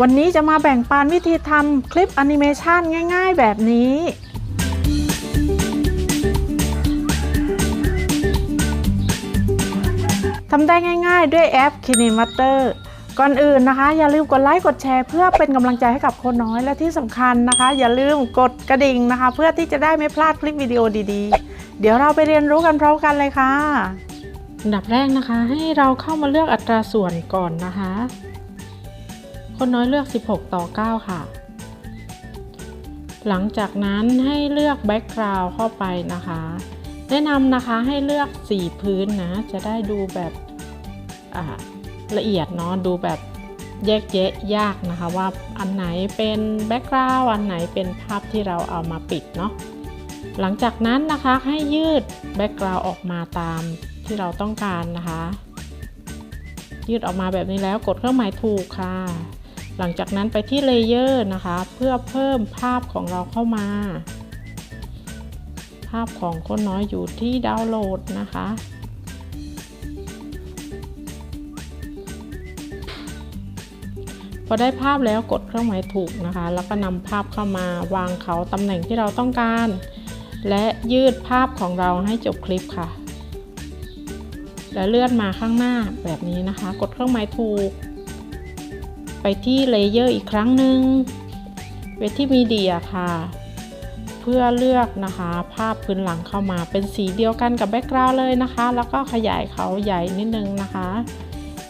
วันนี้จะมาแบ่งปันวิธีทำคลิปแอนิเมชันง่าย ๆ แบบนี้ ทำได้ง่าย ๆ ด้วยแอป Kinemaster ก่อนอื่นนะคะ อย่าลืมกดไลค์กดแชร์เพื่อเป็นกำลังใจให้กับคนน้อยและที่สำคัญนะคะ อย่าลืมกดกระดิ่งนะคะ เพื่อที่จะได้ไม่พลาดคลิปวิดีโอดีๆ เดี๋ยวเราไปเรียนรู้กันพร้อมกันเลยค่ะอันดับแรกนะคะให้เราเข้ามาเลือกอัตราส่วนก่อนนะคะ คนน้อยเลือก 16 ต่อ 9 ค่ะ หลังจากนั้นให้เลือกแบ็กกราวด์เข้าไปนะคะ แนะนำนะคะให้เลือกสีพื้นนะ จะได้ดูแบบละเอียดเนาะดูแบบแยกแยะยากนะคะว่าอันไหนเป็นแบ็กกราวด์อันไหนเป็นภาพที่เราเอามาปิดเนาะหลังจากนั้นนะคะให้ยืดแบ็กกราวด์ออกมาตามที่เราต้องการนะคะ ยืดออกมาแบบนี้แล้วกดเครื่องหมายถูกค่ะ หลังจากนั้นไปที่เลเยอร์นะคะ เพื่อเพิ่มภาพของเราเข้ามา ภาพของคนน้อยอยู่ที่ดาวน์โหลดนะคะ พอได้ภาพแล้วกดเครื่องหมายถูกนะคะ แล้วก็นำภาพเข้ามาวางเขาตำแหน่งที่เราต้องการ และยืดภาพของเราให้จบคลิปค่ะ และเลื่อนมาข้างหน้าแบบนี้นะคะ กดเครื่องหมายถูก ไปที่เลเยอร์อีกครั้งหนึ่งไปที่มีเดียค่ะ เพื่อเลือกนะคะภาพพื้นหลังเข้ามาเป็นสีเดียวกันกับแบ็กกราวด์เลยนะคะ แล้วก็ขยายเขาใหญ่นิดนึงนะคะ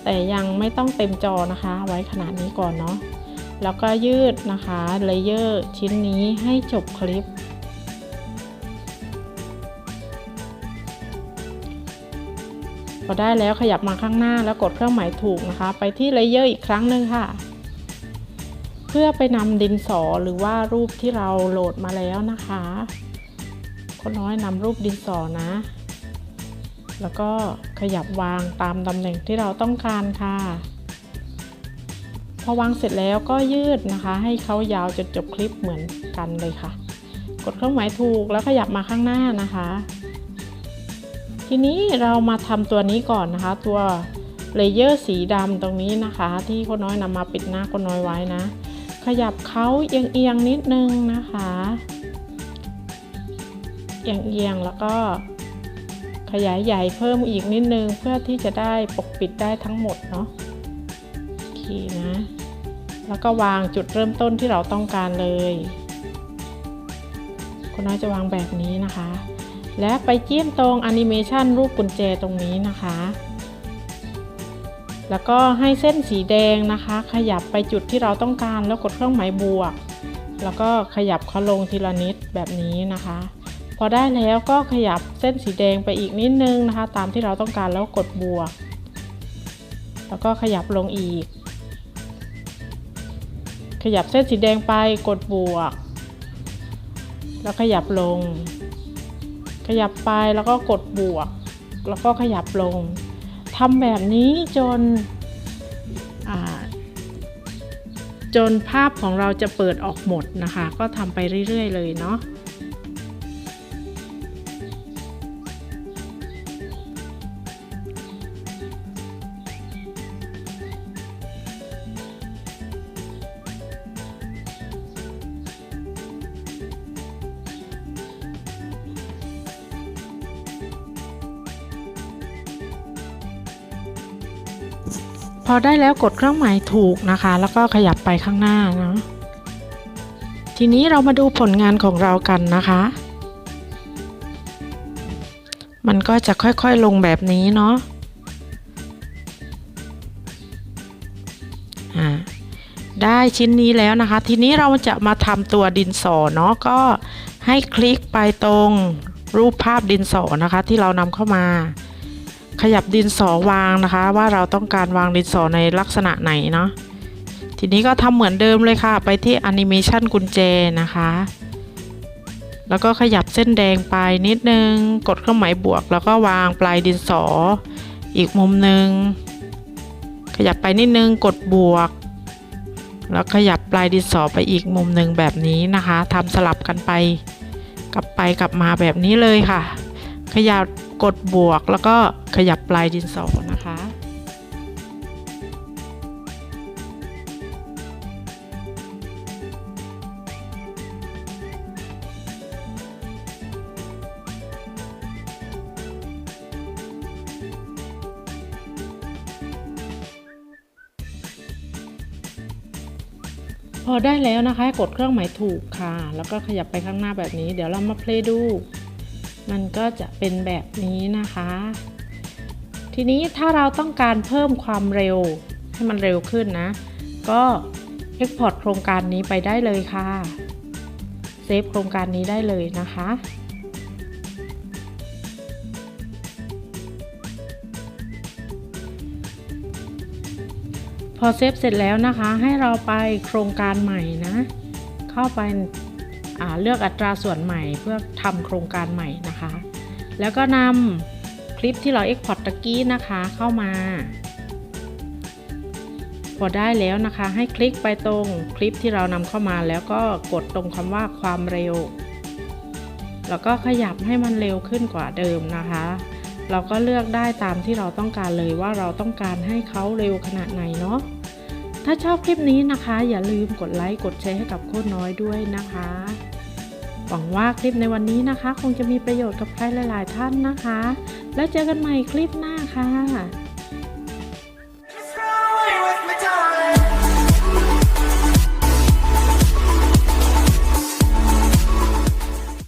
แต่ยังไม่ต้องเต็มจอนะคะ ไว้ขนาดนี้ก่อนเนาะแล้วก็ยืดนะคะเลเยอร์ชิ้นนี้ให้จบคลิป พอได้แล้วขยับมาข้างหน้าแล้วกดเครื่องหมายถูกนะคะ ไปที่เลเยอร์อีกครั้งหนึ่งค่ะ เพื่อไปนำดินสอหรือว่ารูปที่เราโหลดมาแล้วนะคะคนน้อยนำรูปดินสอนะ แล้วก็ขยับวางตามตำแหน่งที่เราต้องการค่ะ พอวางเสร็จแล้วก็ยืดนะคะ ให้เขายาวจนจบคลิปเหมือนกันเลยค่ะ กดเครื่องหมายถูกแล้วขยับมาข้างหน้านะคะ ทีนี้เรามาทำตัวนี้ก่อนนะคะ ตัวเลเยอร์สีดำตรงนี้นะคะ ที่คนน้อยนำมาปิดหน้าคนน้อยไว้นะ ขยับเขาเอียงๆนิดนึงนะคะเอียงๆแล้วก็ขยายใหญ่เพิ่มอีกนิดนึงเพื่อที่จะได้ปกปิดได้ทั้งหมดเนาะโอเคนะ แล้วก็วางจุดเริ่มต้นที่เราต้องการเลย คนน้อยจะวางแบบนี้นะคะ และไปจิ้มตรงแอนิเมชันรูปกุญแจตรงนี้นะคะ แล้วก็ให้เส้นสีแดงนะคะ ขยับไปจุดที่เราต้องการแล้วกดเครื่องหมายบวก แล้วก็ขยับเขาลงทีละนิดแบบนี้นะคะ พอได้แล้วก็ขยับเส้นสีแดงไปอีกนิดนึงนะคะ ตามที่เราต้องการแล้วกดบวก แล้วก็ขยับลงอีก ขยับเส้นสีแดงไปกดบวก แล้วขยับลง ขยับไปแล้วก็กดบวก แล้วก็ขยับลงทำแบบนี้จนจนภาพของเราจะเปิดออกหมดนะคะ ก็ทำไปเรื่อย ๆ เลยเนาะ พอได้แล้วกดเครื่องหมายถูกนะคะ แล้วก็ขยับไปข้างหน้าเนาะทีนี้เรามาดูผลงานของเรากันนะคะ มันก็จะค่อยๆลงแบบนี้เนาะอ่าได้ชิ้นนี้แล้วนะคะ ทีนี้เราจะมาทำตัวดินสอเนาะก็ให้คลิกไปตรงรูปภาพดินสอนะคะ ที่เรานำเข้ามา ขยับดินสอวางนะคะ ว่าเราต้องการวางดินสอในลักษณะไหนเนาะทีนี้ก็ทำเหมือนเดิมเลยค่ะ ไปที่แอนิเมชันกุญแจนะคะ แล้วก็ขยับเส้นแดงไปนิดนึง กดเครื่องหมายบวก แล้วก็วางปลายดินสอ อีกมุมหนึ่งขยับไปนิดนึงกดบวก แล้วขยับปลายดินสอไปอีกมุมหนึ่งแบบนี้นะคะทำสลับกันไป กลับไปกลับมาแบบนี้เลยค่ะ ขยับ กดบวกแล้วก็ขยับปลายดินสอนะคะ พอได้แล้วนะคะกดเครื่องหมายถูกค่ะ แล้วก็ขยับไปข้างหน้าแบบนี้ เดี๋ยวเรามาเพลย์ดู มันก็จะเป็นแบบนี้นะคะ ทีนี้ถ้าเราต้องการเพิ่มความเร็วให้มันเร็วขึ้นนะ ก็ Export โครงการนี้ไปได้เลยค่ะเซฟโครงการนี้ได้เลยนะคะ พอเซฟเสร็จแล้วนะคะ ให้เราไปโครงการใหม่นะ เข้าไป เลือกอัตราส่วนใหม่เพื่อทำโครงการใหม่นะคะ แล้วก็นำคลิปที่เรา Export ตะกี้นะคะเข้ามาพอได้แล้วนะคะ ให้คลิกไปตรงคลิปที่เรานำเข้ามาแล้วก็กดตรงคำว่าความเร็ว แล้วก็ขยับให้มันเร็วขึ้นกว่าเดิมนะคะ เราก็เลือกได้ตามที่เราต้องการเลยว่าเราต้องการให้เขาเร็วขนาดไหนเนาะ ถ้าชอบคลิปนี้นะคะ อย่าลืมกดไลค์กดแชร์ให้กับโค้ดน้อยด้วยนะคะ หวังว่าคลิปในวันนี้นะคะ คงจะมีประโยชน์กับใครหลาย ๆ ท่านนะคะ แล้วเจอกันใหม่คลิปหน้าค่ะ